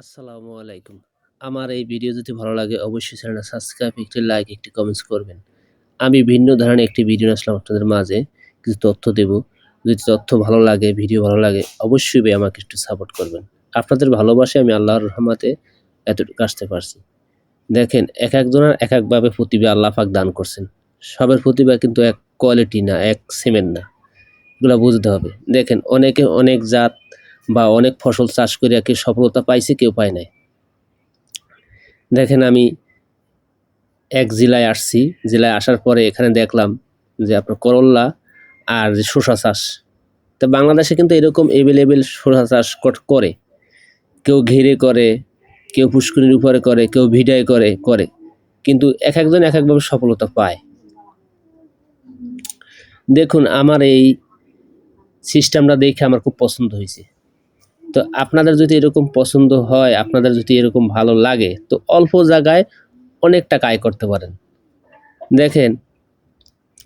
আসসালামু আলাইকুম। আমার এই ভিডিও যদি ভালো লাগে, অবশ্যই চ্যানেলটা সাবস্ক্রাইব, একটি লাইক, একটি কমেন্টস করবেন। আমি ভিন্ন ধরনের একটি ভিডিও আসলাম আপনাদের মাঝে। কিছু তথ্য দেব। যদি তথ্য ভালো লাগে, ভিডিও ভালো লাগে, অবশ্যই ভাই আমাকে একটু সাপোর্ট করবেন। আপনাদের ভালোবাসে আমি আল্লাহর রহমাতে এতটুকু আসতে পারছি। দেখেন, এক একজনের এক একভাবে প্রতিভা আল্লাহ পাক দান করছেন। সবের প্রতিভা কিন্তু এক কোয়ালিটি না, এক সিমেন্ট না। এগুলো বুঝতে হবে। দেখেন, অনেকে অনেক জাত বা অনেক ফসল চাষ করে কেউ সফলতা পাইছে, কেউ পায় নাই। দেখেন আমি এক জেলায় আসছি। জেলায় আসার পরে এখানে দেখলাম যে আপনার করল্লা আর যে শসা চাষ। তো বাংলাদেশে কিন্তু এরকম এভেলেবেল শসা চাষ করে কেউ ঘিরে করে, কেউ পুষ্করিণীর উপরে করে, কেউ ভিডায় করে করে। কিন্তু এক একজন এক একভাবে সফলতা পায়। দেখুন, আমার এই সিস্টেমটা দেখে আমার খুব পছন্দ হয়েছে। তো আপনাদের যদি এরকম পছন্দ হয়, আপনাদের যদি এরকম ভালো লাগে, তো অল্প জায়গায় অনেক টাকা আয় করতে পারেন। দেখেন,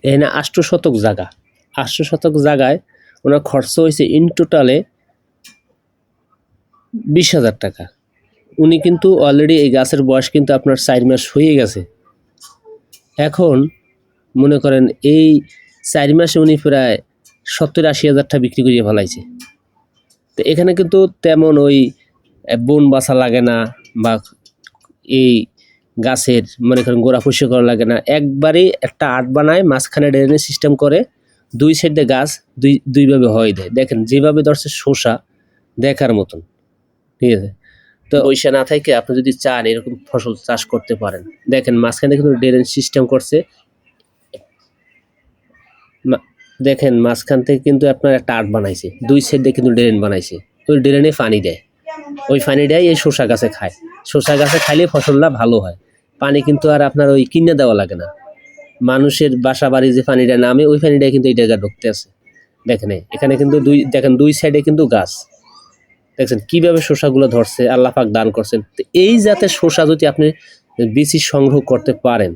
এখানে আষ্ট শতক জায়গা। আষ্ট শতক জায়গায় ওনার খরচ হয়েছে ইন টোটালে বিশ হাজার টাকা। উনি কিন্তু অলরেডি এই গাছের বয়স কিন্তু আপনার চার মাস হয়ে গেছে। এখন মনে করেন এই চার মাসে উনি প্রায় সত্তর আশি হাজারটা বিক্রি করিয়ে ফেলাইছে। তো এখানে কিন্তু তেমন ওই বন বাসা লাগে না বা এই গাছের মনে করেন গোড়া পরিষ্কার করা লাগে না। একবারেই একটা আট বানায়, মাঝখানে ড্রেনেজ সিস্টেম করে দুই সাইডে গাছ দুই, দুইভাবে হয় দেয়। দেখেন, যেভাবে ধরছে শসা দেখার মতন। ঠিক আছে? তো ওইসা না থেকে আপনি যদি চান এরকম ফসল চাষ করতে পারেন। দেখেন, মাঝখানে কিন্তু ড্রেনেজ সিস্টেম করছে। দেখেন মাঝখান থেকে কিন্তু আপনার একটা আট বানাইছে, দুই সাইডে কিন্তু ড্রেন বানাইছে। ওই ড্রেনে পানি দেয়। ওই পানিটাই এই শসা গাছে খায়। শসা গাছে খাইলে ফসলটা ভালো হয়। পানি কিন্তু আর আপনার ওই কিনে দেওয়া লাগে না। মানুষের বাসা বাড়ি যে পানিটা নামে, ওই পানিটা কিন্তু এই জায়গায় ঢুকতে আছে। দেখেন, এখানে কিন্তু দুই, দেখেন দুই সাইডে কিন্তু গাছ। দেখছেন কীভাবে শসাগুলো ধরছে, আল্লাহ পাক দান করছেন। তো এই জাতের শসা যদি আপনি বেশি সংগ্রহ করতে পারেন,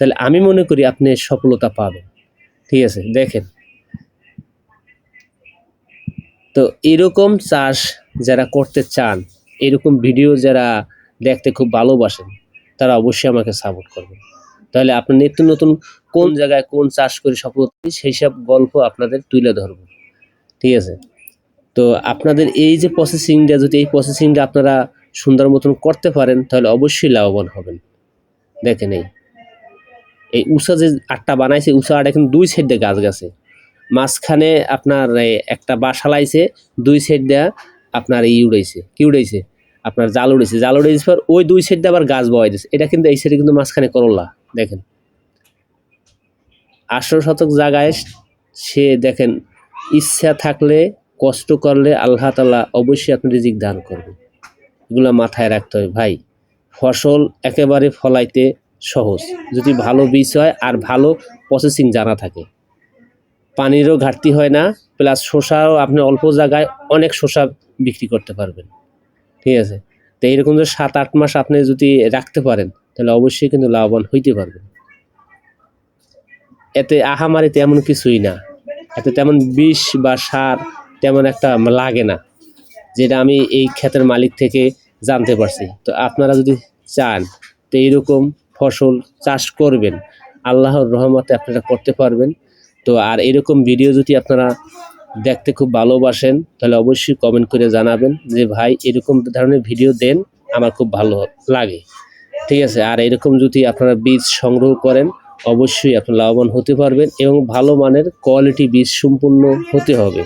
তাহলে আমি মনে করি আপনি সফলতা পাবেন। ঠিক আছে, দেখেন। তো এরকম চাষ যারা করতে চান এরকম ভিডিও যারা দেখতে খুব ভালোবাসেন তারা অবশ্যই আমাকে সাপোর্ট করবেন। তাহলে আপনি নিত্য নতুন কোন জায়গায় কোন চাষ করে সফলতা পাই, সেই সব গল্প আপনাদের তুলে ধরব। ঠিক আছে? তো আপনাদের এই যে প্রসেসিংটা যদি এই প্রসেসিংটা আপনারা সুন্দর মতন করতে পারেন তাহলে অবশ্যই লাভবান হবেন। দেখেন এই এই উষা যে আটটা বানাইছে উষা আটা কিন্তু দুই সাইড গাছ গেছে। মাঝখানে আপনার একটা বাসা লাইছে, দুই সাইড দিয়ে আপনার ই উড়াইছে, কি উড়াইছে? আপনার জাল উড়েছে জাল উড়াইছে পর ওই দুই সাইড আবার গাছ বয় দিয়েছে এটা কিন্তু, এই সাইডে কিন্তু মাঝখানে করলা, দেখেন। আঠারো শতক জায়গায় সে, দেখেন, ইচ্ছা থাকলে, কষ্ট করলে আল্লাহ তালা অবশ্যই আপনি রিজিক দান করবে। এগুলো মাথায় রাখতে হবে, ভাই। ফসল একেবারে ফলাইতে সহজ। যদি ভালো বীজ হয় আর ভালো প্রসেসিং জানা থাকে। পানিরও ঘাটতি হয় না প্লাস শসাও আপনি অল্প জায়গায় অনেক শসা বিক্রি করতে পারবেন। ঠিক আছে? তো এইরকম যদি সাত আট মাস আপনি যদি রাখতে পারেন, তাহলে অবশ্যই কিন্তু লাভবান হইতে পারবেন। এতে আহামারি তেমন কিছুই না। এতে তেমন বিষ বা সার তেমন একটা লাগে না, যেটা আমি এই ক্ষেতের মালিক থেকে জানতে পারছি। তো আপনারা যদি চান, তো এইরকম ফসল চাষ করবেন, আল্লাহর রহমতে আপনারা করতে পারবেন। তো আর এরকম ভিডিও যদি আপনারা দেখতে খুব ভালোবাসেন, তাহলে অবশ্যই কমেন্ট করে জানাবেন যে, ভাই, এরকম ধরনের ভিডিও দেন, আমার খুব ভালো লাগে। ঠিক আছে? আর এরকম যদি আপনারা বীজ সংগ্রহ করেন, অবশ্যই আপনি লাভবান হতে পারবেন এবং ভালো মানের কোয়ালিটি বীজ সম্পূর্ণ হতে হবে।